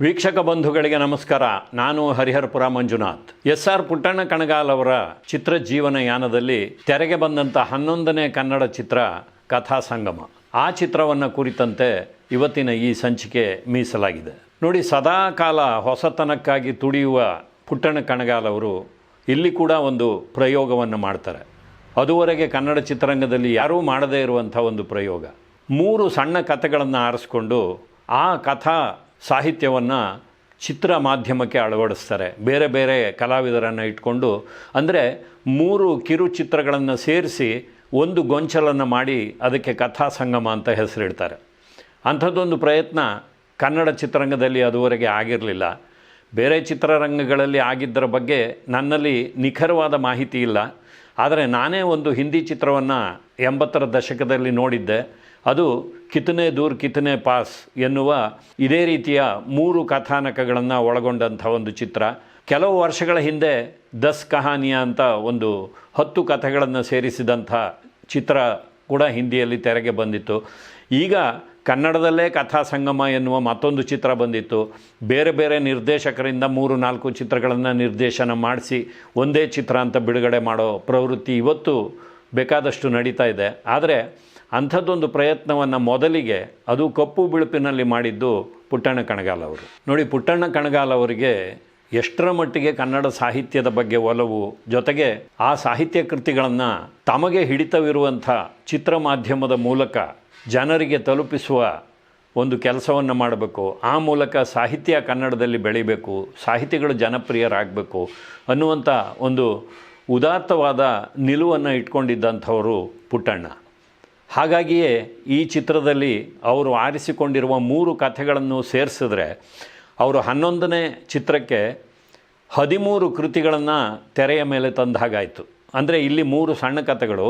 ವೀಕ್ಷಕ ಬಂಧುಗಳಿಗೆ ನಮಸ್ಕಾರ. ನಾನು ಹರಿಹರಪುರ ಮಂಜುನಾಥ್. ಎಸ್ ಆರ್ ಪುಟ್ಟಣ್ಣ ಕಣಗಾಲ್ ಅವರ ಚಿತ್ರ ಜೀವನ ಯಾನದಲ್ಲಿ ತೆರೆಗೆ ಬಂದಂಥ ಹನ್ನೊಂದನೇ ಕನ್ನಡ ಚಿತ್ರ ಕಥಾ ಸಂಗಮ. ಆ ಚಿತ್ರವನ್ನು ಕುರಿತಂತೆ ಇವತ್ತಿನ ಈ ಸಂಚಿಕೆ ಮೀಸಲಾಗಿದೆ. ನೋಡಿ ಸದಾ ಕಾಲ ಹೊಸತನಕ್ಕಾಗಿ ತುಡಿಯುವ ಪುಟ್ಟಣ ಕಣಗಾಲ್ ಅವರು ಇಲ್ಲಿ ಕೂಡ ಒಂದು ಪ್ರಯೋಗವನ್ನು ಮಾಡ್ತಾರೆ. ಅದುವರೆಗೆ ಕನ್ನಡ ಚಿತ್ರರಂಗದಲ್ಲಿ ಯಾರೂ ಮಾಡದೇ ಇರುವಂಥ ಒಂದು ಪ್ರಯೋಗ. ಮೂರು ಸಣ್ಣ ಕಥೆಗಳನ್ನು ಆರಿಸ್ಕೊಂಡು ಆ ಕಥಾ ಸಾಹಿತ್ಯವನ್ನು ಚಿತ್ರ ಮಾಧ್ಯಮಕ್ಕೆ ಅಳವಡಿಸ್ತಾರೆ. ಬೇರೆ ಬೇರೆ ಕಲಾವಿದರನ್ನು ಇಟ್ಕೊಂಡು, ಅಂದರೆ ಮೂರು ಕಿರು ಚಿತ್ರಗಳನ್ನು ಸೇರಿಸಿ ಒಂದು ಗೊಂಚಲನ್ನು ಮಾಡಿ ಅದಕ್ಕೆ ಕಥಾ ಸಂಗಮ ಅಂತ ಹೆಸರಿಡ್ತಾರೆ. ಅಂಥದ್ದೊಂದು ಪ್ರಯತ್ನ ಕನ್ನಡ ಚಿತ್ರರಂಗದಲ್ಲಿ ಅದುವರೆಗೆ ಆಗಿರಲಿಲ್ಲ. ಬೇರೆ ಚಿತ್ರರಂಗಗಳಲ್ಲಿ ಆಗಿದ್ದರ ಬಗ್ಗೆ ನನ್ನಲ್ಲಿ ನಿಖರವಾದ ಮಾಹಿತಿ ಇಲ್ಲ. ಆದರೆ ನಾನೇ ಒಂದು ಹಿಂದಿ ಚಿತ್ರವನ್ನು ಎಂಬತ್ತರ ದಶಕದಲ್ಲಿ ನೋಡಿದ್ದೆ. ಅದು ಕಿತನೆ ದೂರ್ ಕಿತನೆ ಪಾಸ್ ಎನ್ನುವ ಇದೇ ರೀತಿಯ ಮೂರು ಕಥಾನಕಗಳನ್ನು ಒಳಗೊಂಡಂಥ ಒಂದು ಚಿತ್ರ. ಕೆಲವು ವರ್ಷಗಳ ಹಿಂದೆ ದಸ್ ಕಹಾನಿಯ ಅಂತ ಒಂದು ಹತ್ತು ಕಥೆಗಳನ್ನು ಸೇರಿಸಿದಂಥ ಚಿತ್ರ ಕೂಡ ಹಿಂದಿಯಲ್ಲಿ ತೆರೆಗೆ ಬಂದಿತ್ತು. ಈಗ ಕನ್ನಡದಲ್ಲೇ ಕಥಾ ಸಂಗಮ ಎನ್ನುವ ಮತ್ತೊಂದು ಚಿತ್ರ ಬಂದಿತ್ತು. ಬೇರೆ ಬೇರೆ ನಿರ್ದೇಶಕರಿಂದ ಮೂರು ನಾಲ್ಕು ಚಿತ್ರಗಳನ್ನು ನಿರ್ದೇಶನ ಮಾಡಿಸಿ ಒಂದೇ ಚಿತ್ರ ಅಂತ ಬಿಡುಗಡೆ ಮಾಡೋ ಪ್ರವೃತ್ತಿ ಇವತ್ತು ಬೇಕಾದಷ್ಟು ನಡೀತಾ ಇದೆ. ಆದರೆ ಅಂಥದ್ದೊಂದು ಪ್ರಯತ್ನವನ್ನು ಮೊದಲಿಗೆ ಅದು ಕಪ್ಪು ಬಿಳುಪಿನಲ್ಲಿ ಮಾಡಿದ್ದು ಪುಟ್ಟಣ್ಣ ಕಣಗಾಲ್ ಅವರು. ನೋಡಿ, ಪುಟ್ಟಣ್ಣ ಕಣಗಾಲ್ ಅವರಿಗೆ ಎಷ್ಟರ ಮಟ್ಟಿಗೆ ಕನ್ನಡ ಸಾಹಿತ್ಯದ ಬಗ್ಗೆ ಒಲವು, ಜೊತೆಗೆ ಆ ಸಾಹಿತ್ಯ ಕೃತಿಗಳನ್ನು ತಮಗೆ ಹಿಡಿತವಿರುವಂಥ ಚಿತ್ರ ಮಾಧ್ಯಮದ ಮೂಲಕ ಜನರಿಗೆ ತಲುಪಿಸುವ ಒಂದು ಕೆಲಸವನ್ನು ಮಾಡಬೇಕು, ಆ ಮೂಲಕ ಸಾಹಿತ್ಯ ಕನ್ನಡದಲ್ಲಿ ಬೆಳಿಬೇಕು, ಸಾಹಿತಿಗಳು ಜನಪ್ರಿಯರಾಗಬೇಕು ಅನ್ನುವಂಥ ಒಂದು ಉದಾತ್ತವಾದ ನಿಲುವನ್ನು ಇಟ್ಕೊಂಡಿದ್ದಂಥವರು ಪುಟ್ಟಣ್ಣ. ಹಾಗಾಗಿಯೇ ಈ ಚಿತ್ರದಲ್ಲಿ ಅವರು ಆರಿಸಿಕೊಂಡಿರುವ ಮೂರು ಕಥೆಗಳನ್ನು ಸೇರಿಸಿದ್ರೆ ಅವರು ಹನ್ನೊಂದನೇ ಚಿತ್ರಕ್ಕೆ ಹದಿಮೂರು ಕೃತಿಗಳನ್ನು ತೆರೆಯ ಮೇಲೆ ತಂದ ಹಾಗಾಯಿತು. ಅಂದರೆ ಇಲ್ಲಿ ಮೂರು ಸಣ್ಣ ಕಥೆಗಳು.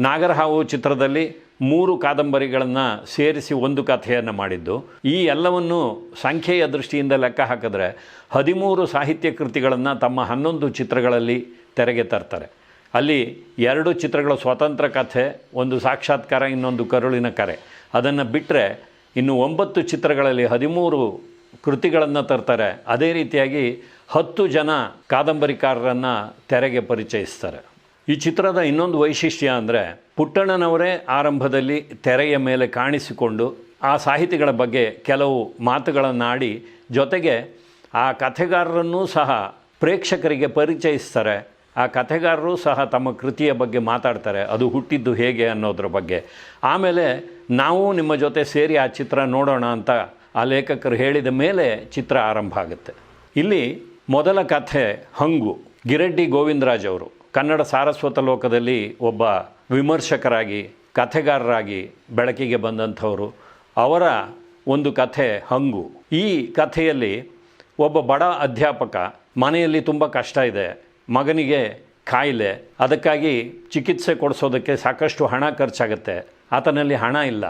ನಾಗರಹಾವು ಚಿತ್ರದಲ್ಲಿ ಮೂರು ಕಾದಂಬರಿಗಳನ್ನು ಸೇರಿಸಿ ಒಂದು ಕಥೆಯನ್ನು ಮಾಡಿದ್ದು. ಈ ಎಲ್ಲವನ್ನು ಸಂಖ್ಯೆಯ ದೃಷ್ಟಿಯಿಂದ ಲೆಕ್ಕ ಹಾಕಿದ್ರೆ ಹದಿಮೂರು ಸಾಹಿತ್ಯ ಕೃತಿಗಳನ್ನು ತಮ್ಮ ಹನ್ನೊಂದು ಚಿತ್ರಗಳಲ್ಲಿ ತೆರೆಗೆ ತರ್ತಾರೆ. ಅಲ್ಲಿ ಎರಡು ಚಿತ್ರಗಳ ಸ್ವತಂತ್ರ ಕಥೆ, ಒಂದು ಸಾಕ್ಷಾತ್ಕಾರ, ಇನ್ನೊಂದು ಕರುಳಿನ ಕರೆ. ಅದನ್ನು ಬಿಟ್ಟರೆ ಇನ್ನು ಒಂಬತ್ತು ಚಿತ್ರಗಳಲ್ಲಿ ಹದಿಮೂರು ಕೃತಿಗಳನ್ನು ತರ್ತಾರೆ. ಅದೇ ರೀತಿಯಾಗಿ ಹತ್ತು ಜನ ಕಾದಂಬರಿಕಾರರನ್ನು ತೆರೆಗೆ ಪರಿಚಯಿಸ್ತಾರೆ. ಈ ಚಿತ್ರದ ಇನ್ನೊಂದು ವೈಶಿಷ್ಟ್ಯ ಅಂದರೆ ಪುಟ್ಟಣ್ಣನವರೇ ಆರಂಭದಲ್ಲಿ ತೆರೆಯ ಮೇಲೆ ಕಾಣಿಸಿಕೊಂಡು ಆ ಸಾಹಿತಿಗಳ ಬಗ್ಗೆ ಕೆಲವು ಮಾತುಗಳನ್ನಾಡಿ ಜೊತೆಗೆ ಆ ಕಥೆಗಾರರನ್ನೂ ಸಹ ಪ್ರೇಕ್ಷಕರಿಗೆ ಪರಿಚಯಿಸ್ತಾರೆ. ಆ ಕಥೆಗಾರರು ಸಹ ತಮ್ಮ ಕೃತಿಯ ಬಗ್ಗೆ ಮಾತಾಡ್ತಾರೆ, ಅದು ಹುಟ್ಟಿದ್ದು ಹೇಗೆ ಅನ್ನೋದ್ರ ಬಗ್ಗೆ. ಆಮೇಲೆ ನಾವು ನಿಮ್ಮ ಜೊತೆ ಸೇರಿ ಆ ಚಿತ್ರ ನೋಡೋಣ ಅಂತ ಆ ಲೇಖಕರು ಹೇಳಿದ ಮೇಲೆ ಚಿತ್ರ ಆರಂಭ ಆಗುತ್ತೆ. ಇಲ್ಲಿ ಮೊದಲ ಕಥೆ ಹಂಗು, ಗಿರೆಡ್ಡಿ ಗೋವಿಂದರಾಜ್ ಅವರು, ಕನ್ನಡ ಸಾರಸ್ವತ ಲೋಕದಲ್ಲಿ ಒಬ್ಬ ವಿಮರ್ಶಕರಾಗಿ, ಕಥೆಗಾರರಾಗಿ ಬೆಳಕಿಗೆ ಬಂದಂಥವರು. ಅವರ ಒಂದು ಕಥೆ ಹಂಗು. ಈ ಕಥೆಯಲ್ಲಿ ಒಬ್ಬ ಬಡ ಅಧ್ಯಾಪಕ, ಮನೆಯಲ್ಲಿ ತುಂಬ ಕಷ್ಟ ಇದೆ ಮಗನಿಗೆ ಕಾಯಿಲೆ, ಅದಕ್ಕಾಗಿ ಚಿಕಿತ್ಸೆ ಕೊಡಿಸೋದಕ್ಕೆ ಸಾಕಷ್ಟು ಹಣ ಖರ್ಚಾಗುತ್ತೆ. ಆತನಲ್ಲಿ ಹಣ ಇಲ್ಲ.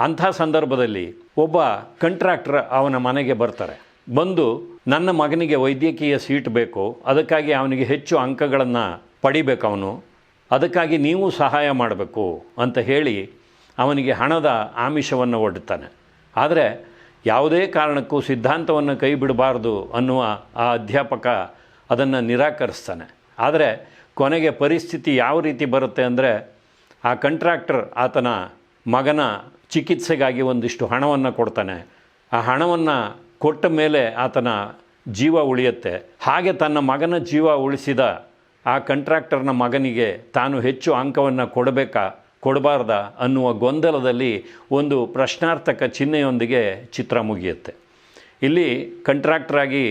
ಅಂಥ ಸಂದರ್ಭದಲ್ಲಿ ಒಬ್ಬ ಕಂಟ್ರಾಕ್ಟರ್ ಅವನ ಮನೆಗೆ ಬರ್ತಾರೆ. ಬಂದು, ನನ್ನ ಮಗನಿಗೆ ವೈದ್ಯಕೀಯ ಸೀಟ್ ಬೇಕು. ಅದಕ್ಕಾಗಿ ಅವನಿಗೆ ಹೆಚ್ಚು ಅಂಕಗಳನ್ನು ಪಡಿಬೇಕು ಅವನು. ಅದಕ್ಕಾಗಿ ನೀವು ಸಹಾಯ ಮಾಡಬೇಕು, ಅಂತ ಹೇಳಿ ಅವನಿಗೆ ಹಣದ ಆಮಿಷವನ್ನು ಒಡ್ಡುತ್ತಾನೆ ಆದರೆ, ಯಾವುದೇ ಕಾರಣಕ್ಕೂ ಸಿದ್ಧಾಂತವನ್ನು ಕೈ ಬಿಡಬಾರ್ದು ಅನ್ನುವ ಆ ಅಧ್ಯಾಪಕ ಅದನ್ನು ನಿರಾಕರಿಸ್ತಾನೆ. ಆದರೆ ಕೊನೆಗೆ ಪರಿಸ್ಥಿತಿ ಯಾವ ರೀತಿ ಬರುತ್ತೆ ಅಂದರೆ ಆ ಕಂಟ್ರಾಕ್ಟರ್ ಆತನ ಮಗನ ಚಿಕಿತ್ಸೆಗಾಗಿ ಒಂದಿಷ್ಟು ಹಣವನ್ನು ಕೊಡ್ತಾನೆ. ಆ ಹಣವನ್ನು ಕೊಟ್ಟ ಮೇಲೆ ಆತನ ಜೀವ ಉಳಿಯುತ್ತೆ. ಹಾಗೆ ತನ್ನ ಮಗನ ಜೀವ ಉಳಿಸಿದ ಆ ಕಂಟ್ರಾಕ್ಟರ್ನ ಮಗನಿಗೆ ತಾನು ಹೆಚ್ಚು ಅಂಕವನ್ನು ಕೊಡಬೇಕಾ, ಕೊಡಬಾರ್ದ ಅನ್ನುವ ಗೊಂದಲದಲ್ಲಿ ಒಂದು ಪ್ರಶ್ನಾರ್ಥಕ ಚಿಹ್ನೆಯೊಂದಿಗೆ ಚಿತ್ರ ಮುಗಿಯುತ್ತೆ. ಇಲ್ಲಿ ಕಂಟ್ರಾಕ್ಟರಾಗಿ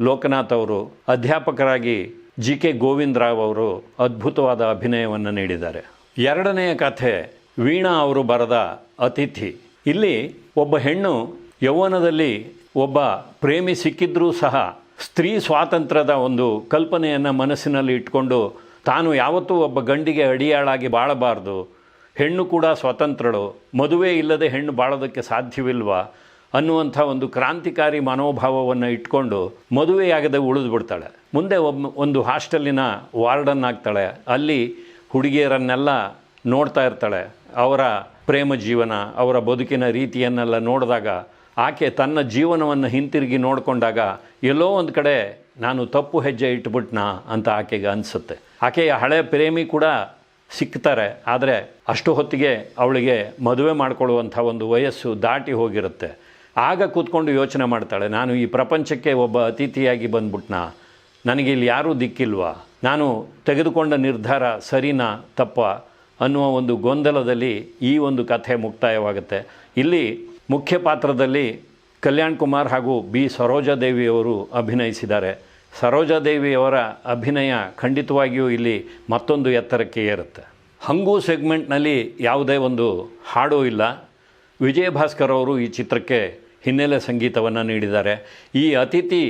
ಲೋಕನಾಥ್ ಅವರು ಅಧ್ಯಾಪಕರಾಗಿ ಜಿ ಕೆ ಗೋವಿಂದರಾವ್ ಅವರು ಅದ್ಭುತವಾದ ಅಭಿನಯವನ್ನು ನೀಡಿದ್ದಾರೆ. ಎರಡನೆಯ ಕಥೆ ವೀಣಾ ಅವರು ಬರೆದ ಅತಿಥಿ. ಇಲ್ಲಿ ಒಬ್ಬ ಹೆಣ್ಣು ಯೌವನದಲ್ಲಿ ಒಬ್ಬ ಪ್ರೇಮಿ ಸಿಕ್ಕಿದ್ರೂ ಸಹ ಸ್ತ್ರೀ ಸ್ವಾತಂತ್ರ್ಯದ ಒಂದು ಕಲ್ಪನೆಯನ್ನು ಮನಸ್ಸಿನಲ್ಲಿ ಇಟ್ಕೊಂಡು ತಾನು ಯಾವತ್ತೂ ಒಬ್ಬ ಗಂಡಿಗೆ ಅಡಿಯಾಳಾಗಿ ಬಾಳಬಾರ್ದು. ಹೆಣ್ಣು ಕೂಡ ಸ್ವತಂತ್ರಳು ಮದುವೆ ಇಲ್ಲದೆ ಹೆಣ್ಣು ಬಾಳೋದಕ್ಕೆ ಸಾಧ್ಯವಿಲ್ವಾ? ಅನ್ನುವಂಥ ಒಂದು ಕ್ರಾಂತಿಕಾರಿ ಮನೋಭಾವವನ್ನು ಇಟ್ಕೊಂಡು ಮದುವೆಯಾಗದೆ ಉಳಿದು ಬಿಡ್ತಾಳೆ ಮುಂದೆ ಒಬ್ಬ ಒಂದು ಹಾಸ್ಟೆಲಿನ ವಾರ್ಡನ್ ಆಗ್ತಾಳೆ. ಅಲ್ಲಿ ಹುಡುಗಿಯರನ್ನೆಲ್ಲ ನೋಡ್ತಾ ಇರ್ತಾಳೆ. ಅವರ ಪ್ರೇಮ ಜೀವನ, ಅವರ ಬದುಕಿನ ರೀತಿಯನ್ನೆಲ್ಲ ನೋಡಿದಾಗ ಆಕೆ ತನ್ನ ಜೀವನವನ್ನು ಹಿಂತಿರುಗಿ ನೋಡಿಕೊಂಡಾಗ ಎಲ್ಲೋ ಒಂದು ಕಡೆ ನಾನು ತಪ್ಪು ಹೆಜ್ಜೆ ಇಟ್ಬಿಟ್ನಾ ಅಂತ ಆಕೆಗೆ ಅನಿಸುತ್ತೆ. ಆಕೆಯ ಹಳೆ ಪ್ರೇಮಿ ಕೂಡ ಸಿಕ್ತಾರೆ. ಆದರೆ ಅಷ್ಟು ಹೊತ್ತಿಗೆ ಅವಳಿಗೆ ಮದುವೆ ಮಾಡಿಕೊಳ್ಳುವಂಥ ಒಂದು ವಯಸ್ಸು ದಾಟಿ ಹೋಗಿರುತ್ತೆ. ಆಗ ಕೂತ್ಕೊಂಡು ಯೋಚನೆ ಮಾಡ್ತಾಳೆ, ನಾನು ಈ ಪ್ರಪಂಚಕ್ಕೆ ಒಬ್ಬ ಅತಿಥಿಯಾಗಿ ಬಂದ್ಬಿಟ್ನಾ? ನನಗೆ ಇಲ್ಲಿ ಯಾರೂ ದಿಕ್ಕಿಲ್ವಾ? ನಾನು ತೆಗೆದುಕೊಂಡ ನಿರ್ಧಾರ ಸರಿನಾ ತಪ್ಪ? ಅನ್ನುವ ಒಂದು ಗೊಂದಲದಲ್ಲಿ ಈ ಒಂದು ಕಥೆ ಮುಕ್ತಾಯವಾಗುತ್ತೆ. ಇಲ್ಲಿ ಮುಖ್ಯ ಪಾತ್ರದಲ್ಲಿ ಕಲ್ಯಾಣ್ ಕುಮಾರ್ ಹಾಗೂ ಬಿ. ಸರೋಜಾದೇವಿಯವರು ಅಭಿನಯಿಸಿದ್ದಾರೆ. ಸರೋಜಾದೇವಿಯವರ ಅಭಿನಯ ಖಂಡಿತವಾಗಿಯೂ ಇಲ್ಲಿ ಮತ್ತೊಂದು ಎತ್ತರಕ್ಕೆ ಏರುತ್ತೆ. ಹಂಗು ಸೆಗ್ಮೆಂಟ್ನಲ್ಲಿ ಯಾವುದೇ ಒಂದು ಹಾಡೂ ಇಲ್ಲ. ವಿಜಯ ಭಾಸ್ಕರ್ ಅವರು ಈ ಚಿತ್ರಕ್ಕೆ ಹಿನ್ನೆಲೆ ಸಂಗೀತವನ್ನು ನೀಡಿದ್ದಾರೆ. ಈ ಅತಿಥಿ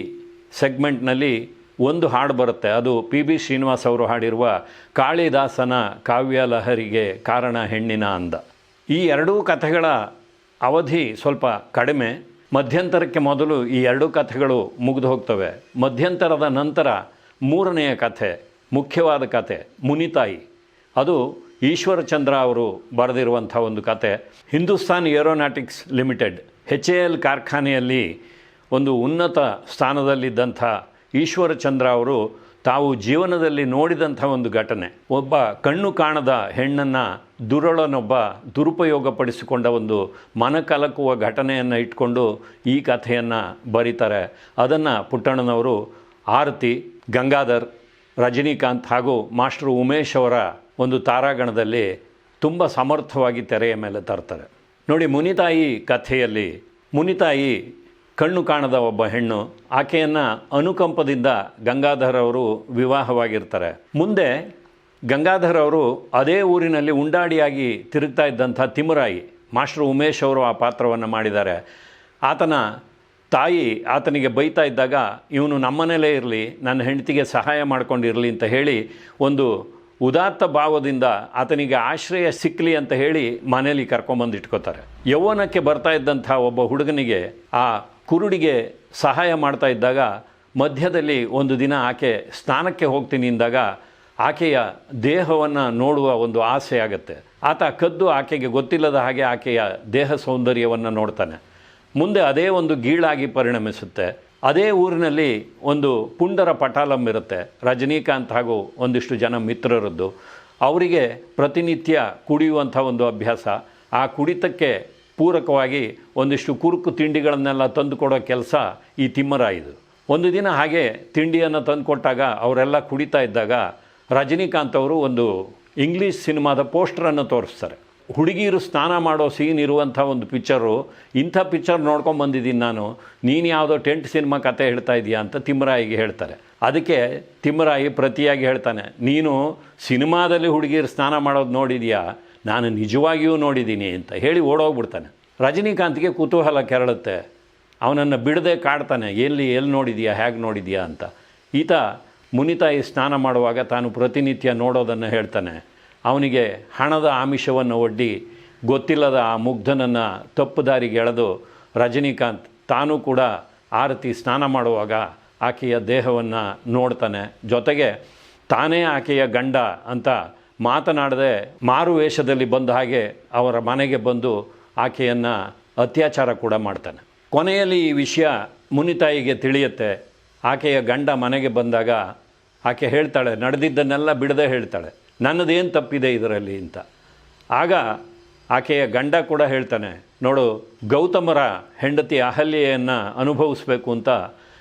ಸೆಗ್ಮೆಂಟ್ನಲ್ಲಿ ಒಂದು ಹಾಡು ಬರುತ್ತೆ. ಅದು ಪಿ ಬಿ ಶ್ರೀನಿವಾಸ್ ಅವರು ಹಾಡಿರುವ ಕಾಳಿದಾಸನ ಕಾವ್ಯ ಲಹರಿಗೆ ಕಾರಣ ಹೆಣ್ಣಿನ ಅಂದ. ಈ ಎರಡೂ ಕಥೆಗಳ ಅವಧಿ ಸ್ವಲ್ಪ ಕಡಿಮೆ. ಮಧ್ಯಂತರಕ್ಕೆ ಮೊದಲು ಈ ಎರಡೂ ಕಥೆಗಳು ಮುಗಿದು ಹೋಗ್ತವೆ. ಮಧ್ಯಂತರದ ನಂತರ ಮೂರನೆಯ ಕಥೆ, ಮುಖ್ಯವಾದ ಕಥೆ, ಮುನಿತಾಯಿ. ಅದು ಈಶ್ವರಚಂದ್ರ ಅವರು ಬರೆದಿರುವಂಥ ಒಂದು ಕತೆ, Hindustan Aeronautics Limited H A L ಕಾರ್ಖಾನೆಯಲ್ಲಿ ಒಂದು ಉನ್ನತ ಸ್ಥಾನದಲ್ಲಿದ್ದಂಥ ಈಶ್ವರಚಂದ್ರ ಅವರು ತಾವು ಜೀವನದಲ್ಲಿ ನೋಡಿದಂಥ ಒಂದು ಘಟನೆ. ಒಬ್ಬ ಕಣ್ಣು ಕಾಣದ ಹೆಣ್ಣನ್ನು ದುರಳನೊಬ್ಬ ದುರುಪಯೋಗಪಡಿಸಿಕೊಂಡ ಒಂದು ಮನಕಲಕುವ ಘಟನೆಯನ್ನು ಇಟ್ಕೊಂಡು ಈ ಕಥೆಯನ್ನು ಬರೀತಾರೆ. ಅದನ್ನು ಪುಟ್ಟಣ್ಣನವರು ಆರತಿ, ಗಂಗಾಧರ್, ರಜನಿಕಾಂತ್ ಹಾಗೂ ಮಾಸ್ಟರ್ ಉಮೇಶ್ ಅವರ ಒಂದು ತಾರಾಗಣದಲ್ಲಿ ತುಂಬ ಸಮರ್ಥವಾಗಿ ತೆರೆಯ ಮೇಲೆ ತರ್ತಾರೆ. ನೋಡಿ, ಮುನಿತಾಯಿ ಕಥೆಯಲ್ಲಿ, ಮುನಿತಾಯಿ ಕಣ್ಣು ಕಾಣದ ಒಬ್ಬ ಹೆಣ್ಣು, ಆಕೆಯನ್ನು ಅನುಕಂಪದಿಂದ ಗಂಗಾಧರ್ ಅವರು ವಿವಾಹವಾಗಿರ್ತಾರೆ. ಮುಂದೆ ಗಂಗಾಧರ್ ಅವರು ಅದೇ ಊರಿನಲ್ಲಿ ಉಂಡಾಡಿಯಾಗಿ ತಿರುಗ್ತಾ ಇದ್ದಂಥ ತಿಮುರಾಯಿ, ಮಾಸ್ಟರ್ ಉಮೇಶ್ ಅವರು ಆ ಪಾತ್ರವನ್ನು ಮಾಡಿದ್ದಾರೆ. ಆತನ ತಾಯಿ ಆತನಿಗೆ ಬೈತಾ ಇದ್ದಾಗ, ಇವನು ನಮ್ಮನೇಲೇ ಇರಲಿ, ನನ್ನ ಹೆಂಡತಿಗೆ ಸಹಾಯ ಮಾಡ್ಕೊಂಡಿರಲಿ ಅಂತ ಹೇಳಿ ಒಂದು ಉದಾತ್ತ ಭಾವದಿಂದ ಆತನಿಗೆ ಆಶ್ರಯ ಸಿಕ್ಕಲಿ ಅಂತ ಹೇಳಿ ಮನೇಲಿ ಕರ್ಕೊಂಬಂದು ಇಟ್ಕೋತಾರೆ. ಯೌವನಕ್ಕೆ ಬರ್ತಾ ಇದ್ದಂಥ ಒಬ್ಬ ಹುಡುಗನಿಗೆ ಆ ಕುರುಡಿಗೆ ಸಹಾಯ ಮಾಡ್ತಾ ಇದ್ದಾಗ ಮಧ್ಯದಲ್ಲಿ ಒಂದು ದಿನ ಆಕೆ ಸ್ನಾನಕ್ಕೆ ಹೋಗ್ತೀನಿ ಅಂದಾಗ ಆಕೆಯ ದೇಹವನ್ನು ನೋಡುವ ಒಂದು ಆಸೆ ಆಗುತ್ತೆ. ಆತ ಕದ್ದು ಆಕೆಗೆ ಗೊತ್ತಿಲ್ಲದ ಹಾಗೆ ಆಕೆಯ ದೇಹ ಸೌಂದರ್ಯವನ್ನು ನೋಡ್ತಾನೆ. ಮುಂದೆ ಅದೇ ಒಂದು ಗೀಳಾಗಿ ಪರಿಣಮಿಸುತ್ತೆ. ಅದೇ ಊರಿನಲ್ಲಿ ಒಂದು ಪುಂಡರ ಪಟಾಲಂ ಇರುತ್ತೆ. ರಜನೀಕಾಂತ್ ಹಾಗೂ ಒಂದಿಷ್ಟು ಜನ ಮಿತ್ರರದ್ದು. ಅವರಿಗೆ ಪ್ರತಿನಿತ್ಯ ಕುಡಿಯುವಂಥ ಒಂದು ಅಭ್ಯಾಸ. ಆ ಕುಡಿತಕ್ಕೆ ಪೂರಕವಾಗಿ ಒಂದಿಷ್ಟು ಕುರುಕು ತಿಂಡಿಗಳನ್ನೆಲ್ಲ ತಂದುಕೊಡೋ ಕೆಲಸ ಈ ತಿಮ್ಮರಾಯಿದು ಒಂದು ದಿನ ಹಾಗೆ ತಿಂಡಿಯನ್ನು ತಂದುಕೊಟ್ಟಾಗ ಅವರೆಲ್ಲ ಕುಡಿತಾ ಇದ್ದಾಗ ರಜನೀಕಾಂತ್ ಅವರು ಒಂದು ಇಂಗ್ಲೀಷ್ ಸಿನಿಮಾದ ಪೋಸ್ಟರನ್ನು ತೋರಿಸ್ತಾರೆ. ಹುಡುಗಿಯರು ಸ್ನಾನ ಮಾಡೋ ಸೀನ್ ಇರುವಂಥ ಒಂದು ಪಿಕ್ಚರು ಇಂಥ ಪಿಕ್ಚರ್ ನೋಡ್ಕೊಂಡು ಬಂದಿದ್ದೀನಿ ನಾನು. ನೀನು ಯಾವುದೋ ಟೆಂಟ್ ಸಿನಿಮಾ ಕತೆ ಹೇಳ್ತಾ ಇದೀಯಾ ಅಂತ ತಿಮ್ಮರಾಯಿಗೆ ಹೇಳ್ತಾರೆ. ಅದಕ್ಕೆ ತಿಮ್ಮರಾಯಿ ಪ್ರತಿಯಾಗಿ ಹೇಳ್ತಾನೆ, ನೀನು ಸಿನಿಮಾದಲ್ಲಿ ಹುಡುಗಿಯರು ಸ್ನಾನ ಮಾಡೋದು ನೋಡಿದೀಯಾ? ನಾನು ನಿಜವಾಗಿಯೂ ನೋಡಿದ್ದೀನಿ ಅಂತ ಹೇಳಿ ಓಡೋಗ್ಬಿಡ್ತಾನೆ. ರಜನಿಕಾಂತ್ಗೆ ಕುತೂಹಲ ಕೆರಳುತ್ತೆ. ಅವನನ್ನು ಬಿಡದೆ ಕಾಡ್ತಾನೆ, ಎಲ್ಲಿ ಎಲ್ಲಿ ನೋಡಿದೀಯಾ? ಹೇಗೆ ನೋಡಿದೀಯಾ? ಅಂತ. ಈತ ಮುನಿತಾಯಿ ಸ್ನಾನ ಮಾಡುವಾಗ ತಾನು ಪ್ರತಿನಿತ್ಯ ನೋಡೋದನ್ನು ಹೇಳ್ತಾನೆ. ಅವನಿಗೆ ಹಣದ ಆಮಿಷವನ್ನು ಒಡ್ಡಿ ಗೊತ್ತಿಲ್ಲದ ಆ ಮುಗ್ಧನನ್ನು ತಪ್ಪು ದಾರಿಗೆ ಎಳೆದು ರಜನಿಕಾಂತ್ ತಾನೂ ಕೂಡ ಆರತಿ ಸ್ನಾನ ಮಾಡುವಾಗ ಆಕೆಯ ದೇಹವನ್ನು ನೋಡ್ತಾನೆ. ಜೊತೆಗೆ ತಾನೇ ಆಕೆಯ ಗಂಡ ಅಂತ ಮಾತನಾಡದೆ ಮಾರು ವೇಷದಲ್ಲಿ ಬಂದ ಹಾಗೆ ಅವರ ಮನೆಗೆ ಬಂದು ಆಕೆಯನ್ನು ಅತ್ಯಾಚಾರ ಕೂಡ ಮಾಡ್ತಾನೆ. ಕೊನೆಯಲ್ಲಿ ಈ ವಿಷಯ ಮುನಿತಾಯಿಗೆ ತಿಳಿಯುತ್ತೆ. ಆಕೆಯ ಗಂಡ ಮನೆಗೆ ಬಂದಾಗ ಆಕೆ ಹೇಳ್ತಾಳೆ, ನಡೆದಿದ್ದನ್ನೆಲ್ಲ ಬಿಡದೆ ಹೇಳ್ತಾಳೆ. ನನ್ನದೇನು ತಪ್ಪಿದೆ ಇದರಲ್ಲಿ ಅಂತ. ಆಗ ಆಕೆಯ ಗಂಡ ಕೂಡ ಹೇಳ್ತಾನೆ, ನೋಡು, ಗೌತಮರ ಹೆಂಡತಿ ಅಹಲ್ಯೆಯನ್ನು ಅನುಭವಿಸ್ಬೇಕು ಅಂತ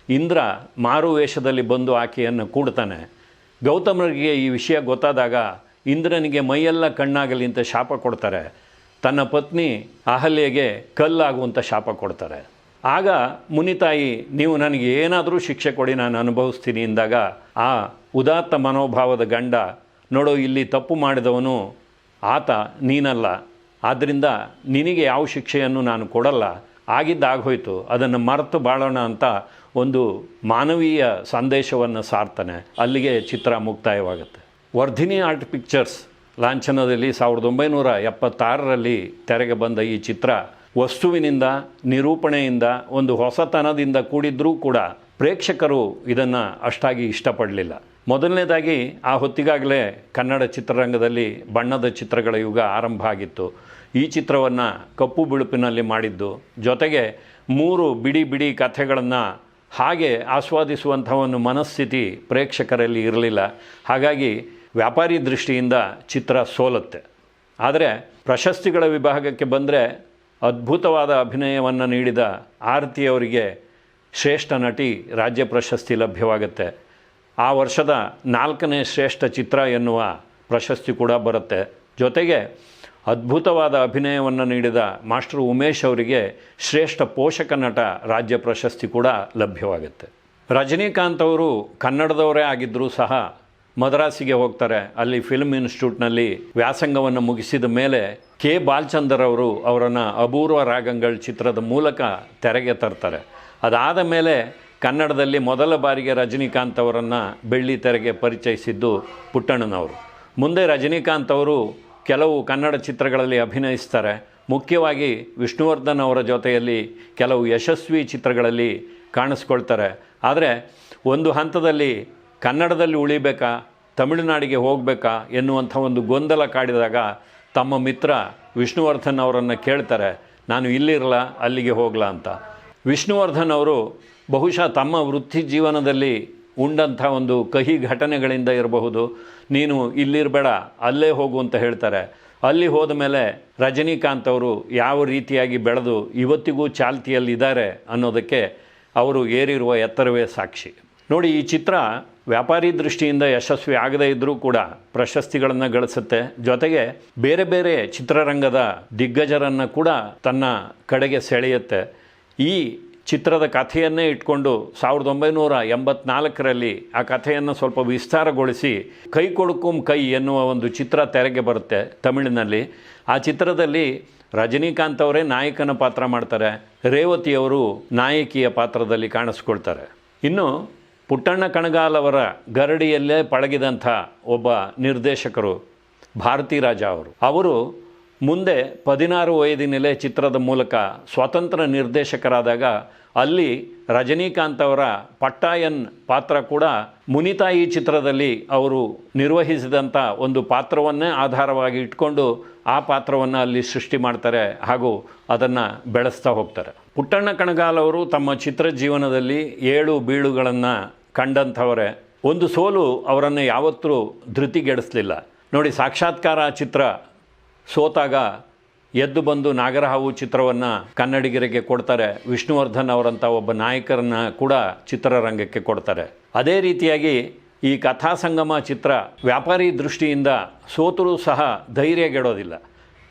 ಇಂದ್ರ ಮಾರು ವೇಷದಲ್ಲಿ ಬಂದು ಆಕೆಯನ್ನು ಕೂಡ್ತಾನೆ. ಗೌತಮರಿಗೆ ಈ ವಿಷಯ ಗೊತ್ತಾದಾಗ ಇಂದ್ರನಿಗೆ ಮೈಯೆಲ್ಲ ಕಣ್ಣಾಗಲಿ ಅಂತ ಶಾಪ ಕೊಡ್ತಾರೆ. ತನ್ನ ಪತ್ನಿ ಅಹಲ್ಯೆಗೆ ಕಲ್ಲಾಗುವಂಥ ಶಾಪ ಕೊಡ್ತಾರೆ. ಆಗ ಮುನಿತಾಯಿ ನೀವು ನನಗೆ ಏನಾದರೂ ಶಿಕ್ಷೆ ಕೊಡಿ, ನಾನು ಅನುಭವಿಸ್ತೀನಿ ಅಂದಾಗ ಆ ಉದಾತ್ತ ಮನೋಭಾವದ ಗಂಡ ನೋಡು, ಇಲ್ಲಿ ತಪ್ಪು ಮಾಡಿದವನು ಆತ ನೀನಲ್ಲ. ಆದ್ದರಿಂದ ನಿನಗೆ ಯಾವ ಶಿಕ್ಷೆಯನ್ನು ನಾನು ಕೊಡಲ್ಲ. ಆಗಿದ್ದಾಗೋಯ್ತು ಅದನ್ನು ಮರೆತು ಬಾಳೋಣ ಅಂತ ಒಂದು ಮಾನವೀಯ ಸಂದೇಶವನ್ನು ಸಾರ್ತಾನೆ. ಅಲ್ಲಿಗೆ ಚಿತ್ರ ಮುಕ್ತಾಯವಾಗುತ್ತೆ. ವರ್ಧಿನಿ ಆರ್ಟ್ ಪಿಕ್ಚರ್ಸ್ ಲಾಂಛನದಲ್ಲಿ ಸಾವಿರದ ಒಂಬೈನೂರ ಎಪ್ಪತ್ತಾರರಲ್ಲಿ ತೆರೆಗೆ ಬಂದ ಈ ಚಿತ್ರ ವಸ್ತುವಿನಿಂದ, ನಿರೂಪಣೆಯಿಂದ, ಒಂದು ಹೊಸತನದಿಂದ ಕೂಡಿದ್ರೂ ಕೂಡ ಪ್ರೇಕ್ಷಕರು ಇದನ್ನು ಅಷ್ಟಾಗಿ ಇಷ್ಟಪಡಲಿಲ್ಲ. ಮೊದಲನೇದಾಗಿ ಆ ಹೊತ್ತಿಗಾಗಲೇ ಕನ್ನಡ ಚಿತ್ರರಂಗದಲ್ಲಿ ಬಣ್ಣದ ಚಿತ್ರಗಳ ಯುಗ ಆರಂಭ ಆಗಿತ್ತು. ಈ ಚಿತ್ರವನ್ನು ಕಪ್ಪು ಬಿಳುಪಿನಲ್ಲಿ ಮಾಡಿದ್ದು. ಜೊತೆಗೆ ಮೂರು ಬಿಡಿ ಬಿಡಿ ಕಥೆಗಳನ್ನು ಹಾಗೆ ಆಸ್ವಾದಿಸುವಂಥ ಒಂದು ಮನಸ್ಥಿತಿ ಪ್ರೇಕ್ಷಕರಲ್ಲಿ ಇರಲಿಲ್ಲ. ಹಾಗಾಗಿ ವ್ಯಾಪಾರಿ ದೃಷ್ಟಿಯಿಂದ ಚಿತ್ರ ಸೋಲುತ್ತೆ. ಆದರೆ ಪ್ರಶಸ್ತಿಗಳ ವಿಭಾಗಕ್ಕೆ ಬಂದರೆ ಅದ್ಭುತವಾದ ಅಭಿನಯವನ್ನು ನೀಡಿದ ಆರತಿಯವರಿಗೆ ಶ್ರೇಷ್ಠ ನಟಿ ರಾಜ್ಯ ಪ್ರಶಸ್ತಿ ಲಭ್ಯವಾಗುತ್ತೆ. ಆ ವರ್ಷದ ನಾಲ್ಕನೇ ಶ್ರೇಷ್ಠ ಚಿತ್ರ ಎನ್ನುವ ಪ್ರಶಸ್ತಿ ಕೂಡ ಬರುತ್ತೆ. ಜೊತೆಗೆ ಅದ್ಭುತವಾದ ಅಭಿನಯವನ್ನು ನೀಡಿದ ಮಾಸ್ಟರ್ ಉಮೇಶ್ ಅವರಿಗೆ ಶ್ರೇಷ್ಠ ಪೋಷಕ ನಟ ರಾಜ್ಯ ಪ್ರಶಸ್ತಿ ಕೂಡ ಲಭ್ಯವಾಗುತ್ತೆ. ರಜನೀಕಾಂತ್ ಅವರು ಕನ್ನಡದವರೇ ಆಗಿದ್ದರೂ ಸಹ ಮದ್ರಾಸಿಗೆ ಹೋಗ್ತಾರೆ. ಅಲ್ಲಿ ಫಿಲ್ಮ್ ಇನ್ಸ್ಟಿಟ್ಯೂಟ್ನಲ್ಲಿ ವ್ಯಾಸಂಗವನ್ನು ಮುಗಿಸಿದ ಮೇಲೆ ಕೆ. ಬಾಲ್ಚಂದರ್ ಅವರು ಅವರನ್ನು ಅಪೂರ್ವ ರಾಗಂಗಳ್ ಚಿತ್ರದ ಮೂಲಕ ತೆರೆಗೆ ತರ್ತಾರೆ. ಅದಾದ ಮೇಲೆ ಕನ್ನಡದಲ್ಲಿ ಮೊದಲ ಬಾರಿಗೆ ರಜನಿಕಾಂತ್ ಅವರನ್ನು ಬೆಳ್ಳಿ ತೆರೆಗೆ ಪರಿಚಯಿಸಿದ್ದು ಪುಟ್ಟಣ್ಣನವರು. ಮುಂದೆ ರಜನಿಕಾಂತ್ ಅವರು ಕೆಲವು ಕನ್ನಡ ಚಿತ್ರಗಳಲ್ಲಿ ಅಭಿನಯಿಸ್ತಾರೆ. ಮುಖ್ಯವಾಗಿ ವಿಷ್ಣುವರ್ಧನ್ ಅವರ ಜೊತೆಯಲ್ಲಿ ಕೆಲವು ಯಶಸ್ವಿ ಚಿತ್ರಗಳಲ್ಲಿ ಕಾಣಿಸ್ಕೊಳ್ತಾರೆ. ಆದರೆ ಒಂದು ಹಂತದಲ್ಲಿ ಕನ್ನಡದಲ್ಲಿ ಉಳಿಬೇಕಾ, ತಮಿಳುನಾಡಿಗೆ ಹೋಗಬೇಕಾ ಎನ್ನುವಂಥ ಒಂದು ಗೊಂದಲ ಕಾಡಿದಾಗ ತಮ್ಮ ಮಿತ್ರ ವಿಷ್ಣುವರ್ಧನ್ ಅವರನ್ನು ಕೇಳ್ತಾರೆ, ನಾನು ಇಲ್ಲಿರಲ್ಲ, ಅಲ್ಲಿಗೆ ಹೋಗಲ ಅಂತ. ವಿಷ್ಣುವರ್ಧನ್ ಅವರು ಬಹುಶಃ ತಮ್ಮ ವೃತ್ತಿ ಜೀವನದಲ್ಲಿ ಉಂಡಂಥ ಒಂದು ಕಹಿ ಘಟನೆಗಳಿಂದ ಇರಬಹುದು. ನೀನು ಇಲ್ಲಿರಬೇಡ, ಅಲ್ಲೇ ಹೋಗು ಅಂತ ಹೇಳ್ತಾರೆ. ಅಲ್ಲಿ ಹೋದ ಮೇಲೆ ರಜನಿಕಾಂತ್ ಅವರು ಯಾವ ರೀತಿಯಾಗಿ ಬೆಳೆದು ಇವತ್ತಿಗೂ ಚಾಲ್ತಿಯಲ್ಲಿದ್ದಾರೆ ಅನ್ನೋದಕ್ಕೆ ಅವರು ಏರಿರುವ ಎತ್ತರವೇ ಸಾಕ್ಷಿ. ನೋಡಿ, ಈ ಚಿತ್ರ ವ್ಯಾಪಾರಿ ದೃಷ್ಟಿಯಿಂದ ಯಶಸ್ವಿ ಆಗದೇ ಇದ್ದರೂ ಕೂಡ ಪ್ರಶಸ್ತಿಗಳನ್ನು ಗಳಿಸುತ್ತೆ. ಜೊತೆಗೆ ಬೇರೆ ಬೇರೆ ಚಿತ್ರರಂಗದ ದಿಗ್ಗಜರನ್ನು ಕೂಡ ತನ್ನ ಕಡೆಗೆ ಸೆಳೆಯುತ್ತೆ. ಈ ಚಿತ್ರದ ಕಥೆಯನ್ನೇ ಇಟ್ಕೊಂಡು ಸಾವಿರದ ಒಂಬೈನೂರ ಎಂಬತ್ನಾಲ್ಕರಲ್ಲಿ ಆ ಕಥೆಯನ್ನು ಸ್ವಲ್ಪ ವಿಸ್ತಾರಗೊಳಿಸಿ ಕೈ ಕೊಡುಕುಂ ಕೈ ಎನ್ನುವ ಒಂದು ಚಿತ್ರ ತೆರೆಗೆ ಬರುತ್ತೆ ತಮಿಳಿನಲ್ಲಿ. ಆ ಚಿತ್ರದಲ್ಲಿ ರಜನಿಕಾಂತ್ ಅವರೇ ನಾಯಕನ ಪಾತ್ರ ಮಾಡ್ತಾರೆ. ರೇವತಿಯವರು ನಾಯಕಿಯ ಪಾತ್ರದಲ್ಲಿ ಕಾಣಿಸ್ಕೊಳ್ತಾರೆ. ಇನ್ನು ಪುಟ್ಟಣ್ಣ ಕಣಗಾಲ್ ಅವರ ಗರಡಿಯಲ್ಲೇ ಪಳಗಿದಂಥ ಒಬ್ಬ ನಿರ್ದೇಶಕರು ಭಾರತಿ ರಾಜ ಅವರು. ಅವರು ಮುಂದೆ ಪದಿನಾರು ವಯದಿನಲ್ಲೇ ಚಿತ್ರದ ಮೂಲಕ ಸ್ವತಂತ್ರ ನಿರ್ದೇಶಕರಾದಾಗ ಅಲ್ಲಿ ರಜನೀಕಾಂತ್ ಅವರ ಪಟ್ಟಾಯನ್ ಪಾತ್ರ ಕೂಡ ಮುನಿತಾಯಿ ಚಿತ್ರದಲ್ಲಿ ಅವರು ನಿರ್ವಹಿಸಿದಂಥ ಒಂದು ಪಾತ್ರವನ್ನೇ ಆಧಾರವಾಗಿ ಇಟ್ಕೊಂಡು ಆ ಪಾತ್ರವನ್ನು ಅಲ್ಲಿ ಸೃಷ್ಟಿ ಮಾಡ್ತಾರೆ ಹಾಗೂ ಅದನ್ನು ಬೆಳೆಸ್ತಾ ಹೋಗ್ತಾರೆ. ಪುಟ್ಟಣ್ಣ ಕಣಗಾಲ್ ಅವರು ತಮ್ಮ ಚಿತ್ರ ಜೀವನದಲ್ಲಿ ಏಳು ಬೀಳುಗಳನ್ನು ಕಂಡಂಥವರೇ. ಒಂದು ಸೋಲು ಅವರನ್ನು ಯಾವತ್ತೂ ಧೃತಿಗೆಡಿಸಲಿಲ್ಲ. ನೋಡಿ ಸಾಕ್ಷಾತ್ಕಾರ ಚಿತ್ರ ಸೋತಾಗ ಎದ್ದು ಬಂದು ನಾಗರಹಾವು ಚಿತ್ರವನ್ನು ಕನ್ನಡಿಗರಿಗೆ ಕೊಡ್ತಾರೆ. ವಿಷ್ಣುವರ್ಧನ್ ಅವರಂಥ ಒಬ್ಬ ನಾಯಕರನ್ನ ಕೂಡ ಚಿತ್ರರಂಗಕ್ಕೆ ಕೊಡ್ತಾರೆ. ಅದೇ ರೀತಿಯಾಗಿ ಈ ಕಥಾಸಂಗಮ ಚಿತ್ರ ವ್ಯಾಪಾರಿ ದೃಷ್ಟಿಯಿಂದ ಸೋತರೂ ಸಹ ಧೈರ್ಯಗೆಡೋದಿಲ್ಲ.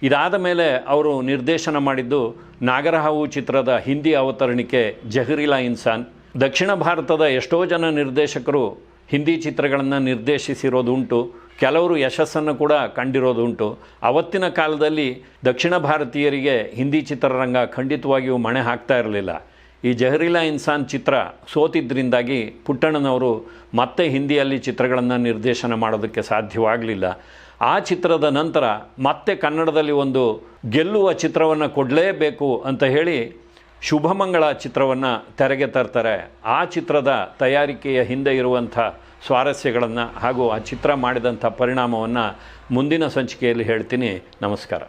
ಇದಾದ ಮೇಲೆ ಅವರು ನಿರ್ದೇಶನ ಮಾಡಿದ್ದು ನಾಗರಹಾವು ಚಿತ್ರದ ಹಿಂದಿ ಅವತರಣಿಕೆ ಜಹರಿಲಾ ಇನ್ಸಾನ್. ದಕ್ಷಿಣ ಭಾರತದ ಎಷ್ಟೋ ಜನ ನಿರ್ದೇಶಕರು ಹಿಂದಿ ಚಿತ್ರಗಳನ್ನು ನಿರ್ದೇಶಿಸಿರೋದುಂಟು. ಕೆಲವರು ಯಶಸ್ಸನ್ನು ಕೂಡ ಕಂಡಿರೋದುಂಟು. ಅವತ್ತಿನ ಕಾಲದಲ್ಲಿ ದಕ್ಷಿಣ ಭಾರತೀಯರಿಗೆ ಹಿಂದಿ ಚಿತ್ರರಂಗ ಖಂಡಿತವಾಗಿಯೂ ಮಣೆ ಹಾಕ್ತಾ ಇರಲಿಲ್ಲ. ಈ ಜಹರಿಲಾ ಇನ್ಸಾನ್ ಚಿತ್ರ ಸೋತಿದ್ದರಿಂದಾಗಿ ಪುಟ್ಟಣ್ಣನವರು ಮತ್ತೆ ಹಿಂದಿಯಲ್ಲಿ ಚಿತ್ರಗಳನ್ನು ನಿರ್ದೇಶನ ಮಾಡೋದಕ್ಕೆ ಸಾಧ್ಯವಾಗಲಿಲ್ಲ. ಆ ಚಿತ್ರದ ನಂತರ ಮತ್ತೆ ಕನ್ನಡದಲ್ಲಿ ಒಂದು ಗೆಲ್ಲುವ ಚಿತ್ರವನ್ನು ಕೊಡಲೇಬೇಕು ಅಂತ ಹೇಳಿ ಶುಭಮಂಗಳ ಚಿತ್ರವನ್ನು ತೆರೆಗೆ ತರ್ತಾರೆ. ಆ ಚಿತ್ರದ ತಯಾರಿಕೆಯ ಹಿಂದೆ ಇರುವಂಥ ಸ್ವಾರಸ್ಯಗಳನ್ನು ಹಾಗೂ ಆ ಚಿತ್ರ ಮಾಡಿದಂಥ ಪರಿಣಾಮವನ್ನು ಮುಂದಿನ ಸಂಚಿಕೆಯಲ್ಲಿ ಹೇಳ್ತೀನಿ. ನಮಸ್ಕಾರ.